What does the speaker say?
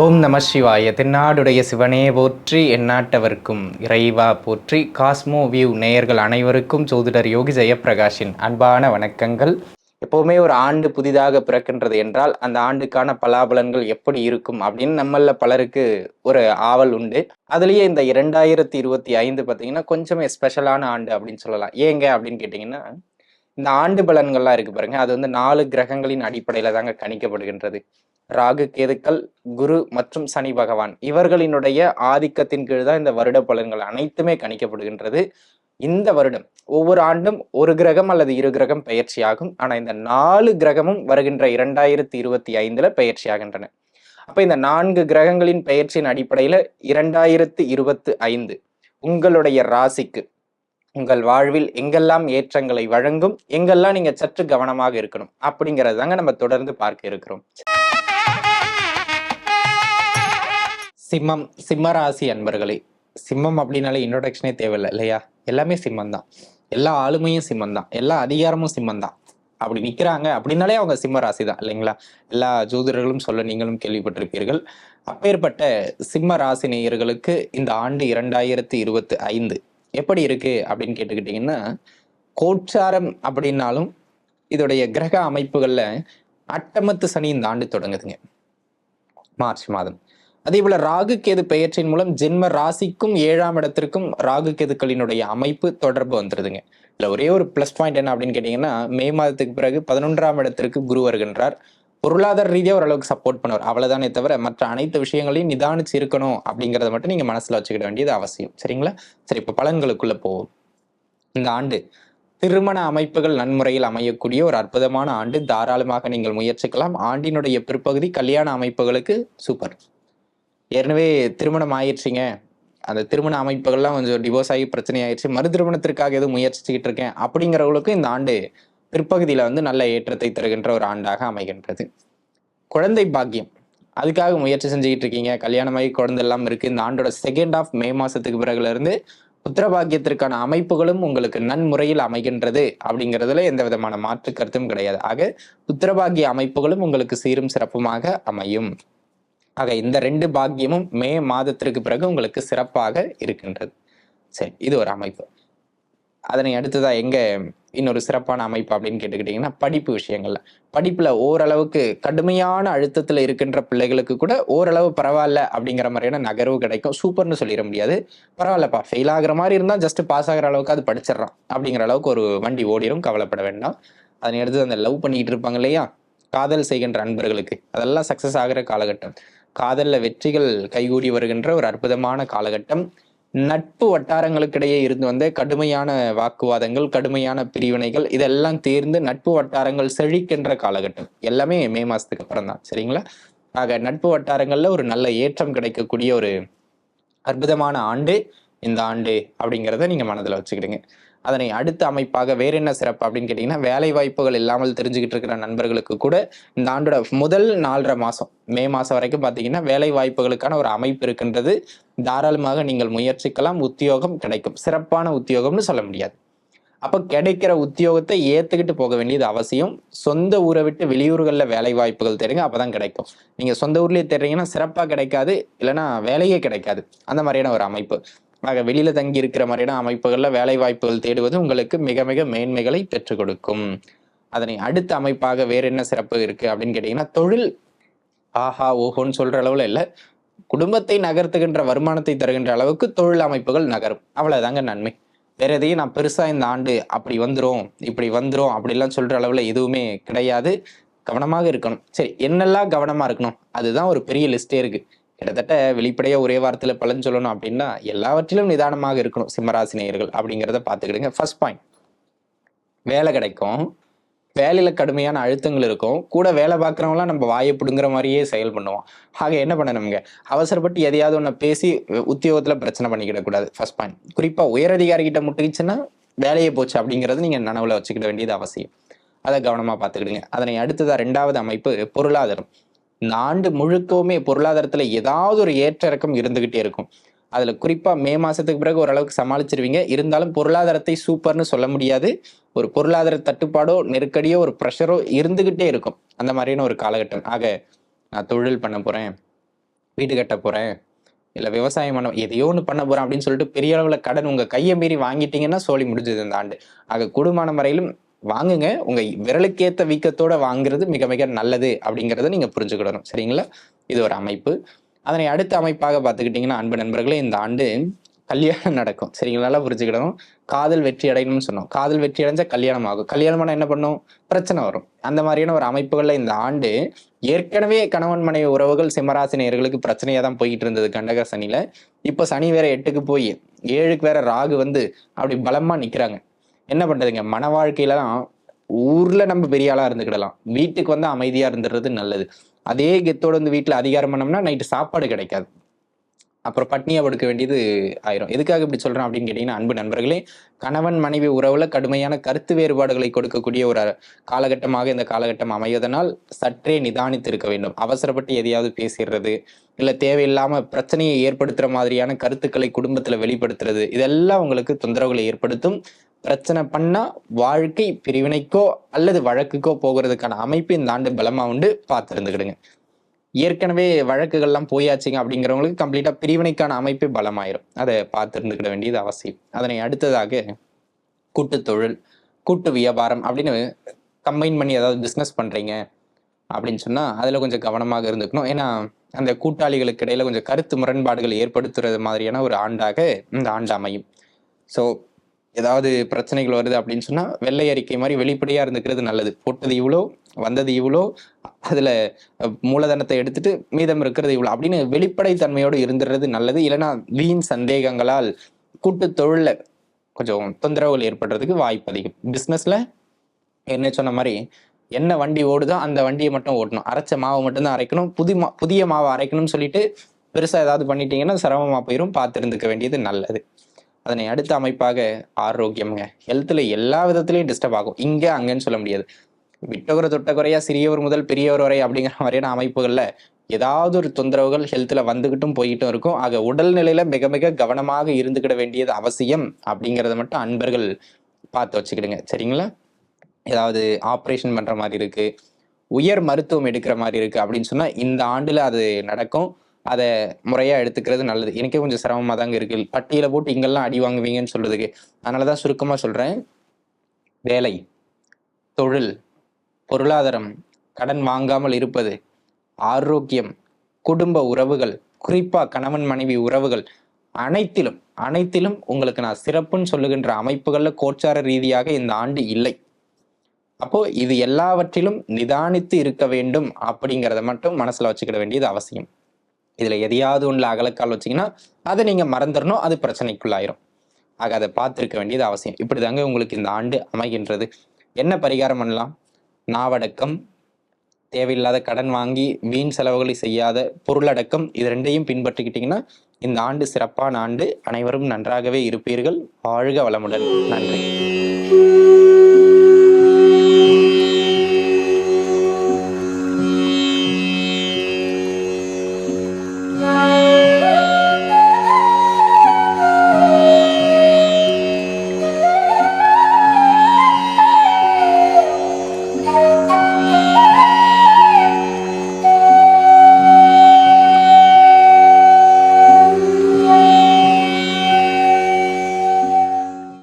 ஓம் நம சிவாய. தென்னாடுடைய சிவனே போற்றி எந்நாட்டவர்க்கும் இறைவா போற்றி. காஸ்மோ வியூ நேயர்கள் அனைவருக்கும் ஜோதிடர் யோகி ஜெயப்பிரகாஷின் அன்பான வணக்கங்கள். எப்போவுமே ஒரு ஆண்டு புதிதாக பிறக்கின்றது என்றால் அந்த ஆண்டுக்கான பலாபலன்கள் எப்படி இருக்கும் அப்படின்னு நம்மள பலருக்கு ஒரு ஆவல் உண்டு. அதுலேயே இந்த இரண்டாயிரத்தி இருபத்தி ஐந்து பார்த்தீங்கன்னா கொஞ்சமே ஸ்பெஷலான ஆண்டு அப்படின்னு சொல்லலாம். ஏங்க அப்படின்னு கேட்டிங்கன்னா இந்த ஆண்டு பலன்கள்லாம் இருக்கு பாருங்க. அது வந்து நாலு கிரகங்களின் அடிப்படையில் தாங்க கணிக்கப்படுகின்றது. ராகு கேதுக்கள் குரு மற்றும் சனி பகவான். இவர்களினுடைய ஆதிக்கத்தின் கீழ் தான் இந்த வருட பலன்கள் அனைத்துமே கணிக்கப்படுகின்றது. இந்த வருடம் ஒவ்வொரு ஆண்டும் ஒரு கிரகம் அல்லது இரு கிரகம் பயிற்சியாகும் ஆனால் இந்த நாலு கிரகமும் வருகின்ற இரண்டாயிரத்தி இருபத்தி ஐந்துல பயிற்சியாகின்றன அப்போ இந்த நான்கு கிரகங்களின் பெயர்ச்சியின் அடிப்படையில இரண்டாயிரத்தி இருபத்து ஐந்து உங்களுடைய ராசிக்கு உங்கள் வாழ்வில் எங்கெல்லாம் ஏற்றங்களை வழங்கும் எங்கெல்லாம் நீங்கள் சற்று கவனமாக இருக்கணும் அப்படிங்கறது தாங்க நம்ம தொடர்ந்து பார்க்க இருக்கிறோம். சிம்மம் சிம்மராசி அன்பர்களே சிம்மம் அப்படின்னாலே இன்ட்ரோடக்ஷனே தேவையில்லை இல்லையா? எல்லாமே சிம்மம் தான் எல்லா ஆளுமையும் சிம்மம் தான் எல்லா அதிகாரமும் சிம்மம் தான் அப்படி நிற்கிறாங்க அப்படின்னாலே அவங்க சிம்ம ராசி தான் இல்லைங்களா? எல்லா ஜோதிடர்களும் சொல்ல நீங்களும் கேள்விப்பட்டிருப்பீர்கள். அப்பேற்பட்ட சிம்ம ராசி நேயர்களுக்கு இந்த ஆண்டு இரண்டாயிரத்தி இருபத்தி ஐந்து எப்படி இருக்கு அப்படின்னு கேட்டுக்கிட்டீங்கன்னா கோட்சாரம் அப்படின்னாலும் இதோடைய கிரக அமைப்புகளில் அட்டமத்து சனி இந்த ஆண்டு தொடங்குதுங்க. மார்ச் மாதம். அதே போல ராகு கேது பெயர்ச்சியின் மூலம் ஜென்ம ராசிக்கும் ஏழாம் இடத்திற்கும் ராகு கேதுக்களினுடைய அமைப்பு தொடர்பு வந்துருதுங்க. இல்லை ஒரே ஒரு ப்ளஸ் பாயிண்ட் என்ன அப்படின்னு கேட்டீங்கன்னா மே மாதத்துக்கு பிறகு பதினொன்றாம் இடத்திற்கு குரு வருகின்றார். பொருளாதார ரீதியாக ஓரளவுக்கு சப்போர்ட் பண்ணுவார். அவ்வளவுதானே தவிர மற்ற அனைத்து விஷயங்களையும் நிதானிச்சு இருக்கணும் அப்படிங்கறத மட்டும் நீங்க மனசுல வச்சுக்கிட வேண்டியது அவசியம். சரிங்களா? சரி இப்ப பலன்களுக்குள்ள போவோம். இந்த ஆண்டு திருமண அமைப்புகள் நன்முறையில் அமையக்கூடிய ஒரு அற்புதமான ஆண்டு. தாராளமாக நீங்கள் முயற்சிக்கலாம். ஆண்டினுடைய பிற்பகுதி கல்யாண அமைப்புகளுக்கு சூப்பர். ஏற்கனவே திருமணம் ஆயிடுச்சிங்க. அந்த திருமண அமைப்புகள்லாம் கொஞ்சம் டிவோர்ஸ் ஆகி பிரச்சனை ஆயிடுச்சு. மறு திருமணத்திற்காக எதுவும் முயற்சிச்சுக்கிட்டு இருக்கேன். அப்படிங்கிறவங்களுக்கும் இந்த ஆண்டு பிற்பகுதியில் வந்து நல்ல ஏற்றத்தை தருகின்ற ஒரு ஆண்டாக அமைகின்றது. குழந்தை பாக்கியம். அதுக்காக முயற்சி செஞ்சுக்கிட்டு இருக்கீங்க. கல்யாணமாகி குழந்தை எல்லாம் இருக்குது இந்த ஆண்டோட செகண்ட் ஆஃப் மே மாதத்துக்கு பிறகுலேருந்து புத்திரபாக்கியத்திற்கான அமைப்புகளும் உங்களுக்கு நன்முறையில் அமைகின்றது அப்படிங்கிறதுல எந்த விதமான மாற்று கருத்தும் கிடையாது. ஆக புத்திரபாக்கிய அமைப்புகளும் உங்களுக்கு சீரும் சிறப்புமாக அமையும். ஆக இந்த ரெண்டு பாக்கியமும் மே மாதத்திற்கு பிறகு உங்களுக்கு சிறப்பாக இருக்கின்றது. சரி இது ஒரு அமைப்பு. அதனை அடுத்ததா எங்க இன்னொரு சிறப்பான அமைப்பு அப்படின்னு கேட்டுக்கிட்டீங்கன்னா படிப்பு விஷயங்கள்ல. படிப்புல ஓரளவுக்கு கடுமையான அழுத்தத்துல இருக்கின்ற பிள்ளைகளுக்கு கூட ஓரளவு பரவாயில்ல அப்படிங்கிற மாதிரியான நகர்வு கிடைக்கும். சூப்பர்னு சொல்லிட முடியாது. பரவாயில்லப்பா ஃபெயில் ஆகுற மாதிரி இருந்தால் ஜஸ்ட் பாஸ் ஆகிற அளவுக்கு அது படிச்சிடறான் அப்படிங்கிற அளவுக்கு ஒரு வண்டி ஓடிடும் கவலைப்பட வேண்டாம். அதனை அடுத்து அந்த லவ் பண்ணிக்கிட்டு இருப்பாங்க இல்லையா? காதல் செய்கின்ற அன்பர்களுக்கு. அதெல்லாம் சக்சஸ் ஆகிற காலகட்டம். காதலில் வெற்றிகள் கைகூடி வருகின்ற ஒரு அற்புதமான காலகட்டம். நட்பு வட்டாரங்களுக்கிடையே இருந்து வந்த கடுமையான வாக்குவாதங்கள் கடுமையான பிரிவினைகள் இதெல்லாம் தீர்ந்து நட்பு வட்டாரங்கள் செழிக்கின்ற காலகட்டம். எல்லாமே மே மாதத்துக்கு அப்புறம் தான் சரிங்களா? ஆக நட்பு வட்டாரங்களில் ஒரு நல்ல ஏற்றம் கிடைக்கக்கூடிய ஒரு அற்புதமான ஆண்டு இந்த ஆண்டு அப்படிங்கிறத நீங்கள் மனதில் வச்சுக்கிடுங்க. அதனை அடுத்த அமைப்பாக வேற என்ன சிறப்பு அப்படின்னு கேட்டீங்கன்னா வேலை வாய்ப்புகள் இல்லாமல் தெரிஞ்சுக்கிட்டு இருக்கிற நண்பர்களுக்கு கூட இந்த ஆண்டோட முதல் நாலரை மாசம் மே மாசம் வரைக்கும் பார்த்தீங்கன்னா வேலை வாய்ப்புகளுக்கான ஒரு அமைப்பு இருக்கின்றது. தாராளமாக நீங்கள் முயற்சிக்கலாம் உத்தியோகம் கிடைக்கும். சிறப்பான உத்தியோகம்னு சொல்ல முடியாது. அப்ப கிடைக்கிற உத்தியோகத்தை ஏத்துக்கிட்டு போக வேண்டியது அவசியம். சொந்த ஊரை விட்டு வெளியூர்களில் வேலை வாய்ப்புகள் தேடுங்க அப்பதான் கிடைக்கும். நீங்க சொந்த ஊர்லயே தேடுறீங்கன்னா சிறப்பா கிடைக்காது இல்லைன்னா வேலையே கிடைக்காது. அந்த மாதிரியான ஒரு அமைப்பு. ஆக வெளியில தங்கி இருக்கிற மாதிரியான அமைப்புகள்ல வேலை வாய்ப்புகள் தேடுவது உங்களுக்கு மிக மிக மேன்மைகளை பெற்றுக் கொடுக்கும். அதனை அடுத்த அமைப்பாக வேற என்ன சிறப்பு இருக்கு அப்படின்னு கேட்டீங்கன்னா தொழில் ஆஹா ஓஹோன்னு சொல்ற அளவுல இல்ல. குடும்பத்தை நகர்த்துகின்ற வருமானத்தை தருகின்ற அளவுக்கு தொழில் அமைப்புகள் நகரும். அவ்வளவுதாங்க நன்மை. வேற எதையும் நான் பெருசா இந்த ஆண்டு அப்படி வந்துரும் இப்படி வந்துரும் அப்படிலாம் சொல்ற அளவுல எதுவுமே கிடையாது. கவனமாக இருக்கணும். சரி என்னெல்லாம் கவனமா இருக்கணும்? அதுதான் ஒரு பெரிய லிஸ்டே இருக்கு. கிட்டத்தட்ட வெளிப்படையாக ஒரே வாரத்துல பலன் சொல்லணும் அப்படின்னா எல்லாவற்றிலும் நிதானமாக இருக்கணும் சிம்மராசினியர்கள் அப்படிங்கிறத பார்த்துக்கிடுங்க. ஃபர்ஸ்ட் பாயிண்ட் வேலை கிடைக்கும். வேலையில கடுமையான அழுத்தங்கள் இருக்கும். கூட வேலை பார்க்குறவங்களாம் நம்ம வாயை பிடுங்குற மாதிரியே செயல் பண்ணுவோம். ஆக என்ன பண்ணணுங்க? அவசரப்பட்டு எதையாவது ஒன்று பேசி உத்தியோகத்துல பிரச்சனை பண்ணிக்கிடக்கூடாது ஃபர்ஸ்ட் பாயிண்ட் குறிப்பாக உயரதிகாரிகிட்ட முட்டுக்குச்சுன்னா வேலையை போச்சு அப்படிங்கிறது நீங்க நனவுல வச்சுக்கிட வேண்டியது அவசியம். அதை கவனமா பார்த்துக்கிடுங்க. அதனை அடுத்ததா ரெண்டாவது அமைப்பு பொருளாதாரம். இந்த ஆண்டு முழுக்கவுமே பொருளாதாரத்துல ஏதாவது ஒரு ஏற்ற இறக்கம் இருந்துகிட்டே இருக்கும். அதுல குறிப்பா மே மாசத்துக்கு பிறகு ஓரளவுக்கு சமாளிச்சிருவீங்க. இருந்தாலும் பொருளாதாரத்தை சூப்பர்னு சொல்ல முடியாது. ஒரு பொருளாதார தட்டுப்பாடோ நெருக்கடியோ ஒரு ப்ரெஷரோ இருந்துகிட்டே இருக்கும். அந்த மாதிரியான ஒரு காலகட்டம். ஆக நான் தொழில் பண்ண போறேன். வீடு கட்ட போறேன். இல்லை விவசாயம் பண்ண எதையோ ஒன்று பண்ண போறேன் அப்படின்னு சொல்லிட்டு பெரிய அளவுல கடன் உங்க கையை மீறி வாங்கிட்டீங்கன்னா சோழி முடிஞ்சது இந்த ஆண்டு. ஆக கூடுமான வரையிலும் வாங்குங்க. உங்க விரலுக்கேத்த வீக்கத்தோட வாங்குறது மிக மிக நல்லது அப்படிங்கிறத நீங்க புரிஞ்சுக்கிடணும். சரிங்களா? இது ஒரு அமைப்பு. அதனை அடுத்த அமைப்பாக பார்த்துக்கிட்டிங்கன்னா அன்பு நண்பர்களே இந்த ஆண்டு கல்யாணம் நடக்கும். சரிங்களா? நல்லா புரிஞ்சுக்கிடணும். காதல் வெற்றி அடையணும்னு சொன்னோம். காதல் வெற்றி அடைஞ்சா கல்யாணம் ஆகும். கல்யாணம் என்ன பண்ணும்? பிரச்சனை வரும். அந்த மாதிரியான ஒரு அமைப்புகள்ல இந்த ஆண்டு ஏற்கனவே கணவன் மனைவி உறவுகள் சிம்மராசி பிரச்சனையாக பிரச்சனையா தான் போய்கிட்டு இருந்தது கண்டக சனியில. இப்போ சனி வேற எட்டுக்கு போய் ஏழுக்கு வேற ராகு வந்து அப்படி பலமா நிக்கிறாங்க. என்ன பண்ணுறதுங்க மன வாழ்க்கையிலலாம் ஊரில் நம்ம பெரிய ஆளாக இருந்துக்கிடலாம். வீட்டுக்கு வந்து அமைதியாக இருந்துடுறது நல்லது. அதே கெத்தோட வந்து வீட்டில் அதிகாரம் பண்ணோம்னா நைட்டு சாப்பாடு கிடைக்காது. அப்புறம் பட்னியாக படுக்க வேண்டியது ஆயிரும். எதுக்காக இப்படி சொல்கிறேன் அப்படின்னு கேட்டிங்கன்னா அன்பு நண்பர்களே கணவன் மனைவி உறவில் கடுமையான கருத்து வேறுபாடுகளை கொடுக்கக்கூடிய ஒரு காலகட்டமாக இந்த காலகட்டம் அமைவதனால் சற்றே நிதானித்து இருக்க வேண்டும். அவசரப்பட்டு எதையாவது பேசிடுறது இல்லை தேவையில்லாமல் பிரச்சனையை ஏற்படுத்துகிற மாதிரியான கருத்துக்களை குடும்பத்தில் வெளிப்படுத்துறது இதெல்லாம் உங்களுக்கு தொந்தரவுகளை ஏற்படுத்தும். பிரச்சனை பண்ணா வாழ்க்கை பிரிவினைக்கோ அல்லது வழக்குக்கோ போகிறதுக்கான அமைப்பு இந்த ஆண்டு பலமா உண்டு பார்த்துருந்துக்கிடுங்க. ஏற்கனவே வழக்குகள்லாம் போயாச்சுங்க அப்படிங்கிறவங்களுக்கு கம்ப்ளீட்டா பிரிவினைக்கான அமைப்பே பலமாயிரும். அதை பார்த்து இருந்துக்கிட வேண்டியது அவசியம். அதனை அடுத்ததாக கூட்டு தொழில் கூட்டு வியாபாரம் அப்படின்னு கம்பைன் பண்ணி ஏதாவது பிஸ்னஸ் பண்றீங்க அப்படின்னு சொன்னா அதுல கொஞ்சம் கவனமாக இருந்துக்கணும். ஏன்னா அந்த கூட்டாளிகளுக்கு இடையில கொஞ்சம் கருத்து முரண்பாடுகள் ஏற்படுத்துறது மாதிரியான ஒரு ஆண்டாக இந்த ஆண்டு அமையும். ஸோ ஏதாவது பிரச்சனைகள் வருது அப்படின்னு சொன்னா வெள்ளை அறிக்கை மாதிரி வெளிப்படையா இருந்துக்கிறது நல்லது. போட்டது இவ்வளோ வந்தது இவ்வளோ அதுல மூலதனத்தை எடுத்துட்டு மீதம் இருக்கிறது இவ்வளோ அப்படின்னு வெளிப்படை தன்மையோடு இருந்துடுறது நல்லது. இல்லைன்னா வீண் சந்தேகங்களால் கூட்டு தொழில்ல கொஞ்சம் தொந்தரவுகள் ஏற்படுறதுக்கு வாய்ப்பு அதிகம். பிஸ்னஸ்ல என்ன சொன்ன மாதிரி என்ன வண்டி ஓடுதோ அந்த வண்டியை மட்டும் ஓட்டணும். அரைச்ச மாவை மட்டும்தான் அரைக்கணும். புது மா புதிய மாவை அரைக்கணும்னு சொல்லிட்டு பெருசா ஏதாவது பண்ணிட்டீங்கன்னா சிரமமா போயிரும். பார்த்துருந்துக்க வேண்டியது நல்லது. அதனை அடுத்த அமைப்பாக ஆரோக்கியம்ங்க. ஹெல்த்தில் எல்லா விதத்துலேயும் டிஸ்டர்ப் ஆகும். இங்கே அங்கேன்னு சொல்ல முடியாது. விட்டவர தொட்டகுறையாக சிறியவர் முதல் பெரியவர் வரை அப்படிங்கிற மாதிரியான அமைப்புகளில் ஏதாவது ஒரு தொந்தரவுகள் ஹெல்த்தில் வந்துக்கிட்டும் போயிட்டும் இருக்கும். ஆக உடல்நிலையில் மிக மிக கவனமாக இருந்துக்கிட வேண்டியது அவசியம் அப்படிங்கிறத மட்டும் அன்பர்கள் பார்த்து வச்சுக்கிடுங்க. சரிங்களா? ஏதாவது ஆப்ரேஷன் பண்ணுற மாதிரி இருக்குது உயர் மருத்துவம் எடுக்கிற மாதிரி இருக்குது அப்படின்னு சொன்னால் இந்த ஆண்டில் அது நடக்கும். அதை முறையாக எடுத்துக்கிறது நல்லது. எனக்கே கொஞ்சம் சிரமமாக தாங்க இருக்கு. பட்டியல போட்டு இங்கெல்லாம் அடி வாங்குவீங்கன்னு சொல்றதுக்கு. அதனாலதான் சுருக்கமாக சொல்கிறேன் வேலை தொழில் பொருளாதாரம் கடன் வாங்காமல் இருப்பது ஆரோக்கியம் குடும்ப உறவுகள் குறிப்பாக கணவன் மனைவி உறவுகள் அனைத்திலும் அனைத்திலும் உங்களுக்கு நான் சிறப்புன்னு சொல்லுகின்ற அமைப்புகளில் கோச்சார ரீதியாக இந்த ஆண்டு இல்லை. அப்போ இது எல்லாவற்றிலும் நிதானித்து இருக்க வேண்டும் அப்படிங்கிறத மட்டும் மனசுல வச்சுக்கிட வேண்டியது அவசியம். இதுல எதையாவது ஒண்ணுல அகலக்கால் வச்சீங்கன்னா அதை நீங்கள் மறந்துடணும் அது பிரச்சனைக்குள்ளாயிரும். ஆக அதை பார்த்துருக்க வேண்டியது அவசியம். இப்படிதாங்க உங்களுக்கு இந்த ஆண்டு அமைகின்றது. என்ன பரிகாரம் பண்ணலாம்? நாவடக்கம் தேவையில்லாத கடன் வாங்கி வீண் செலவுகளை செய்யாத பொருளடக்கம் இது ரெண்டையும் பின்பற்றிக்கிட்டிங்கன்னா இந்த ஆண்டு சிறப்பான ஆண்டு. அனைவரும் நன்றாகவே இருப்பீர்கள். வாழ்க வளமுடன். நன்றி.